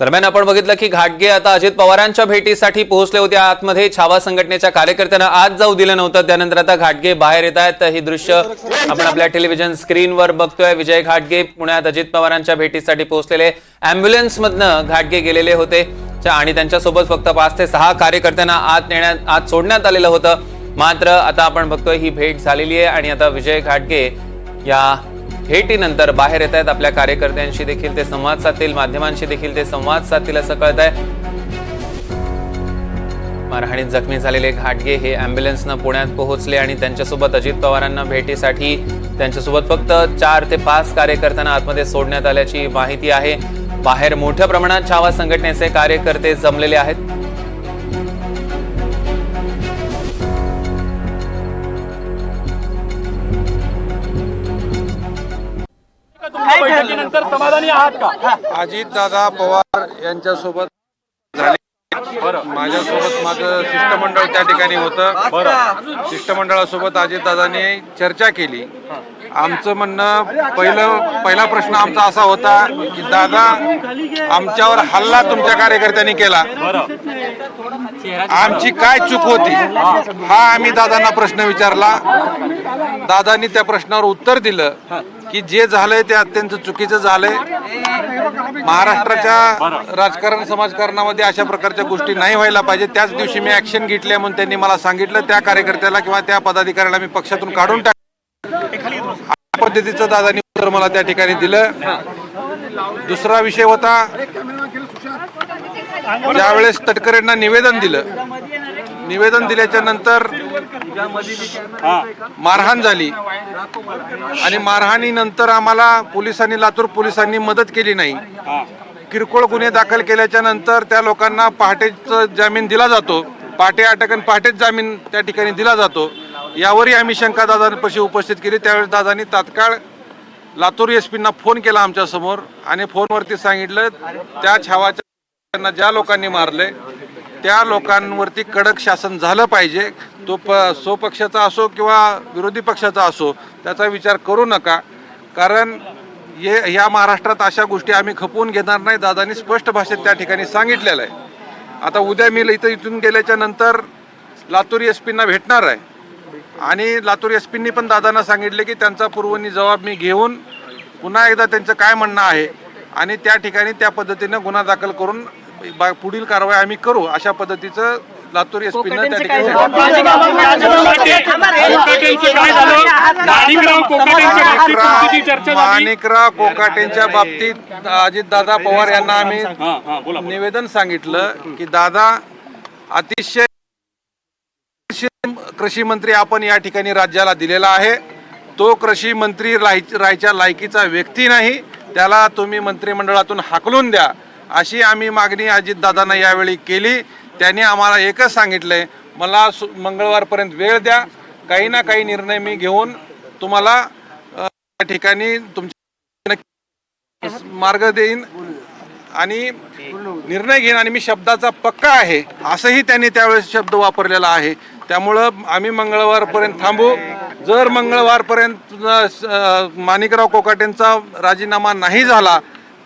दरम्यान आपण बघितलं की घाटगे आता अजित पवारांच्या भेटीसाठी पोहोचले होते. आतमध्ये छावा संघटनेच्या कार्यकर्त्यांना आज जाऊ दिलं नव्हतं. त्यानंतर आता घाटगे बाहेर येत आहेत. ही दृश्य आपण आपल्या टेलिव्हिजन स्क्रीनवर बघतोय. विजय घाटगे पुण्यात अजित पवारांच्या भेटीसाठी पोहोचलेले. अँब्युलन्स मधनं घाटगे गेलेले होते. आणि त्यांच्यासोबत फक्त पाच ते सहा कार्यकर्त्यांना आत नेण्यात आत सोडण्यात आलेलं होतं. मात्र आता आपण बघतोय ही भेट झालेली आहे. आणि आता विजय घाटगे या भेटीनंतर बाहेर येत आहेत आपल्या कार्यकर्त्यांशी देखील ते संवाद साधतील माध्यमांशी देखील ते संवाद साधतील असं कळत आहे मारहाणीत जखमी झालेले घाटगे हे अँब्युलन्सनं पुण्यात पोहोचले आणि त्यांच्यासोबत अजित पवारांना भेटीसाठी त्यांच्यासोबत फक्त चार ते पाच कार्यकर्त्यांना आतमध्ये सोडण्यात आल्याची माहिती आहे. बाहेर मोठ्या प्रमाणात छावा संघटनेचे कार्यकर्ते जमलेले आहेत. बैठकीनंतर समाधानी आहात का? अजित दादा पवार यांच्यासोबत झाले. माझ्यासोबत माझं शिष्टमंडळ त्या ठिकाणी होतं. शिष्टमंडळासोबत अजितदादांनी चर्चा केली. आमचं म्हणणं पहिलं पहिला प्रश्न आमचा असा होता की दादा आमच्यावर हल्ला तुमच्या कार्यकर्त्यांनी केला. आमची काय चूक होती? हा आम्ही दादांना प्रश्न विचारला. दादांनी त्या प्रश्नावर उत्तर दिलं की जे झालंय ते अत्यंत चुकीचं झालंय. महाराष्ट्राच्या राजकारण समाजकारणामध्ये अशा प्रकारच्या गोष्टी नाही व्हायला पाहिजे. त्याच दिवशी मी ऍक्शन घेतली म्हणून त्यांनी मला सांगितलं त्या कार्यकर्त्याला किंवा त्या पदाधिकाऱ्याला मी पक्षातून काढून टाक अशा पद्धतीचं दादांनी उत्तर मला त्या ठिकाणी दिलं. दुसरा विषय होता ज्यावेळेस तटकरेंना निवेदन दिलं. निवेदन दिल्याच्या नंतर मारहाण झाली. आणि मारहाणीनंतर आम्हाला पोलिसांनी लातूर पोलिसांनी मदत केली नाही. किरकोळ गुन्हे दाखल केल्याच्यानंतर त्या लोकांना पहाटेच जामीन दिला जातो. पहाटे अटक आणि पहाटेच जामीन त्या ठिकाणी दिला जातो. यावरही आम्ही शंका दादांपाशी उपस्थित केली. त्यावेळेस दादांनी तात्काळ लातूर एस पींना फोन केला आमच्यासमोर आणि फोनवरती सांगितलं त्या छावाच्या त्यांना ज्या लोकांनी मारले त्या लोकांवरती कडक शासन झालं पाहिजे. तो प स्वपक्षाचा असो किंवा विरोधी पक्षाचा असो त्याचा विचार करू नका. कारण हे ह्या महाराष्ट्रात अशा गोष्टी आम्ही खपवून घेणार नाही. दादांनी स्पष्ट भाषेत त्या ठिकाणी सांगितलेलं आहे. आता उद्या मी इथं इथून गेल्याच्यानंतर लातूर एस पींना भेटणार आहे. आणि लातूर एस पींनी पण दादांना सांगितले की त्यांचा पूर्वनी जबाब मी घेऊन पुन्हा एकदा त्यांचं काय म्हणणं आहे आणि त्या ठिकाणी त्या पद्धतीनं गुन्हा दाखल करून बा- पुढील कारवाई आम्ही करू अशा पद्धतीचं लातूर एस झालं माणिकराव कोकाटेंच्या बाबतीत अजितदादा पवार यांना आम्ही हा हा बोला निवेदन सांगितलं की दादा अतिशय कृषी मंत्री आपण या ठिकाणी राज्याला दिलेला आहे तो कृषी मंत्री राहाय- राहायच्या लायकीचा व्यक्ती नाही त्याला तुम्ही मंत्रिमंडळातून हाकलून द्या अशी आम्ही मागणी अजितदादांना यावेळी केली त्यांनी आम्हाला एकच सांगितलंय मला सु- मंगळवारपर्यंत वेळ द्या. काही ना काही निर्णय मी घेऊन तुम्हाला या ठिकाणी तुमच्या मार्ग देईन आणि निर्णय घेईन आणि मी शब्दाचा पक्का आहे असंही त्यांनी त्यावेळेस शब्द वापरलेला आहे. त्यामुळं आम्ही मंगळवारपर्यंत थांबू. जर मंगळवारपर्यंत स- माणिकराव कोकाटेंचा राजीनामा नाही झाला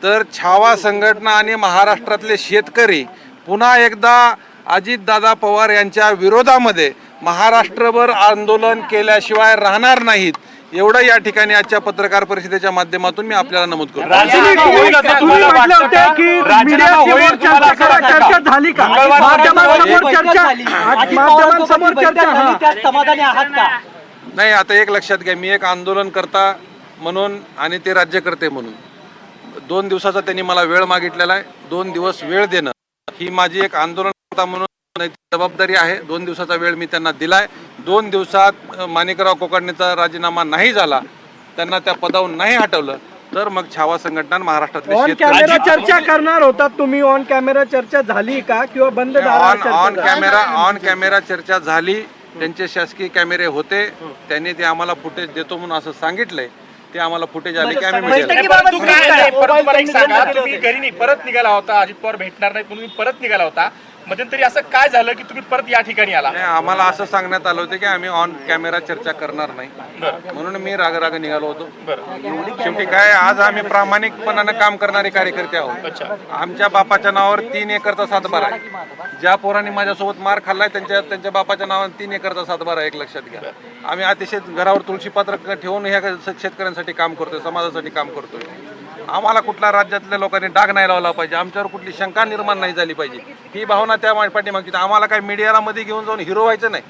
तर छावा संघटना आणि महाराष्ट्रातले शेतकरी पुन्हा एकदा अजितदादा पवार यांच्या विरोधामध्ये महाराष्ट्रभर आंदोलन केल्याशिवाय राहणार नाहीत. एवढं या ठिकाणी आजच्या पत्रकार परिषदेच्या माध्यमातून मी आपल्याला नमूद करतो. नाही आता एक लक्षात घ्या. मी एक आंदोलन करता म्हणून आणि ते राज्यकर्ते म्हणून. दोन दिवसाचा त्यांनी मला वेळ मागितलेला आहे. दोन दिवस वेळ देणं. ही माझी एक आंदोलनकर्ता म्हणून जबाबदारी आहे. दोन दिवसाचा वेळ मी त्यांना दिलाय. दोन दिवसात माणिकराव कोकाडणेचा राजीनामा नाही झाला त्यांना त्या पदावरून नाही हटवलं तर मग छावा संघटना आणि महाराष्ट्रातले ऑन कॅमेरा चर्चा करणार होता तुम्ही. ऑन कॅमेरा चर्चा झाली का? किंवा बंद on on? Camera on camera चर्चा झाली. त्यांचे शासकीय कॅमेरे होते. त्यांनी ते आम्हाला फुटेज देतो म्हणून असं सांगितलंय. ते आम्हाला फुटेज आले की आम्ही परंतु काय काय? नाही, परंतु मला एक मोबाईल सांगा त्यांनी तुम्ही घरी नाही परत निघाला होता. अजित पवार भेटणार नाही म्हणून तुम्ही परत निघाला होता. मध्यंतरी असं काय झालं की तुम्ही परत या ठिकाणी आला? नाही, आम्हाला असं सांगण्यात आलं होतं की आम्ही ऑन कॅमेरा चर्चा करणार नाही. म्हणून मी राग राग निघालो होतो. शेवटी काय आज आम्ही प्रामाणिकपणानं काम करणारे कार्यकर्ते आहोत. आमच्या बापाच्या नावावर तीन एकरचा सातबारा आहे. ज्या पोरांनी माझ्यासोबत मार खाल्लाय त्यांच्या त्यांच्या बापाच्या नावावर तीन एकरचा सातबारा आहे, एक लक्षात घ्या. आम्ही अतिशय घरावर तुळशी पात्र ठेवून ह्या शेतकऱ्यांसाठी काम करतोय समाजासाठी काम करतोय. आम्हाला कुठल्या राज्यातल्या लोकांनी डाग नाही लावला पाहिजे. आमच्यावर कुठली शंका निर्माण नाही झाली पाहिजे. ही भावना त्या पाठीमागची. आम्हाला काय मीडियाला मध्ये घेऊन जाऊन हिरो व्हायचं नाही.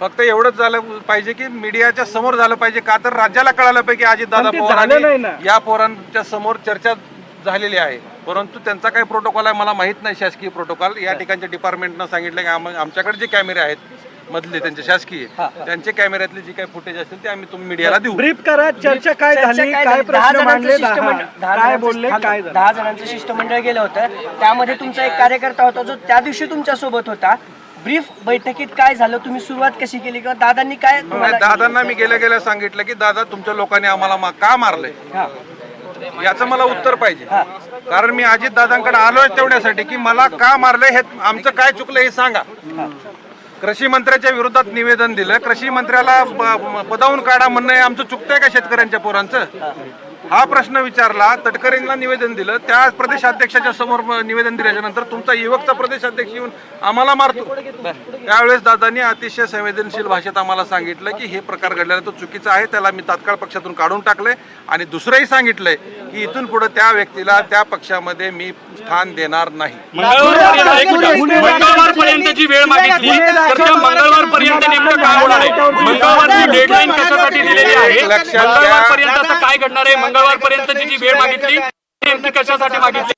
फक्त एवढंच झालं पाहिजे की मीडियाच्या समोर झालं पाहिजे. का तर राज्याला कळालं पाहिजे की अजितदादा पण ते झालं नाही पवारांनी ना. या पोरांच्या समोर चर्चा झालेली आहे. परंतु त्यांचा काही प्रोटोकॉल आहे. मला माहीत नाही शासकीय प्रोटोकॉल या ठिकाणच्या डिपार्टमेंटनं सांगितलं की आम- आमच्याकडे जे कॅमेरे आहेत मधले त्यांचे शासकीय त्यांचे कॅमेऱ्यातले जे काही फुटेज असतील ते आम्ही तुम्ही मीडियाला देऊ. ब्रीफ करा चर्चा काय झाली काय प्रश्न मांडले काय बोलले काय झालं? दहा जणांचं शिष्टमंडळ गेलं होतं. त्यामध्ये तुमचा एक कार्यकर्ता होता जो त्या दिवशी तुमच्यासोबत होता. ब्रीफ बैठकीत काय झालं? तुम्ही सुरुवात कशी केली? किंवा दादांनी काय दादांना मी गेल्या गेल्या सांगितलं की दादा तुमच्या लोकांनी आम्हाला का मारलंय? हा. याचं मला उत्तर पाहिजे. कारण मी अजित दादांकडे आलोय तेवढ्यासाठी की मला का मारलंय? हे आमचं काय चुकलं हे सांगा. कृषी मंत्र्याच्या विरोधात निवेदन दिलं. कृषी मंत्र्याला पदावून काढा म्हणणं हे आमचं चुकतंय का शेतकऱ्यांच्या पोरांचं? हा प्रश्न विचारला. तटकरेंना निवेदन दिलं. त्या प्रदेशाध्यक्षाच्या समोर निवेदन दिल्याच्या नंतर तुमचा युवकचा प्रदेशाध्यक्ष येऊन आम्हाला मारतो. त्यावेळेस दादांनी अतिशय संवेदनशील भाषेत आम्हाला सांगितलं की हे प्रकार घडलेला तो चुकीचा आहे. त्याला मी तात्काळ पक्षातून काढून टाकलंय. आणि दुसरंही सांगितलंय की इथून पुढे त्या व्यक्तीला त्या पक्षामध्ये मी स्थान देणार नाही. वेळ मागितली तर त्या मंगळवार पर्यंत नेमकं काय होणार आहे? मंगळवारची डेडलाईन कशासाठी दिलेली आहे. मंगळवार पर्यंत असं काय घडणार आहे? मंगळवार पर्यंतची जी वेळ मागितली नेमकी कशासाठी मागितली?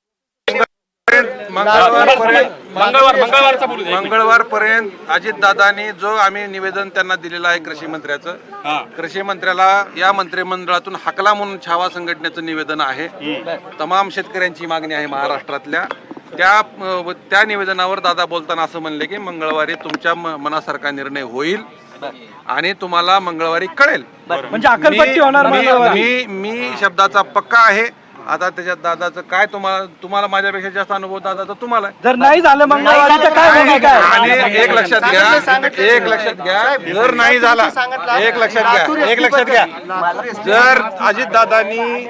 मंगळवार मंगळवारचा बोलू दे. मंगळवारपर्यंत अजितदादांनी जो आम्ही निवेदन त्यांना दिलेलं आहे कृषी मंत्र्याचं हा. कृषी मंत्र्याला या मंत्रिमंडळातून हकला म्हणून छावा संघटनेचं निवेदन आहे तमाम शेतकऱ्यांची मागणी आहे महाराष्ट्रातल्या त्या त्या निवेदनावर दादा बोलताना असं म्हणले की मंगळवारी तुमच्या मनासारखा निर्णय होईल आणि तुम्हाला मंगळवारी कळेल म्हणजे. मी मी शब्दाचा पक्का आहे आता त्याच्यात दादाचं काय तुम्हाला तुम्हाला माझ्यापेक्षा जास्त अनुभव दादाचा तुम्हाला आहे. जर नाही झालं मंगळवारी तर काय भूमिका आहे आणि एक लक्षात घ्या एक लक्षात घ्या जर नाही झाला एक लक्षात घ्या एक लक्षात घ्या. जर अजितदादांनी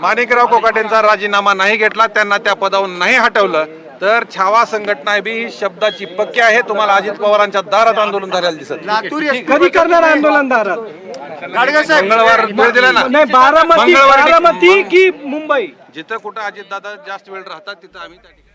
माणिकराव कोकाटेंचा राजीनामा नाही घेतला त्यांना त्या पदावरून नाही हटवलं तर छावा संघटना बी ही शब्दाची पक्की आहे. तुम्हाला अजित पवारांच्या दारात आंदोलन झालेलं दिसत. कधी करणार आंदोलन दारात? मंगळवार वेळ दिला ना. नाही बारामती मंगळवारी बारामती की मुंबई? जिथं कुठं अजितदादा जास्त वेळ राहतात तिथं आम्ही त्या ठिकाणी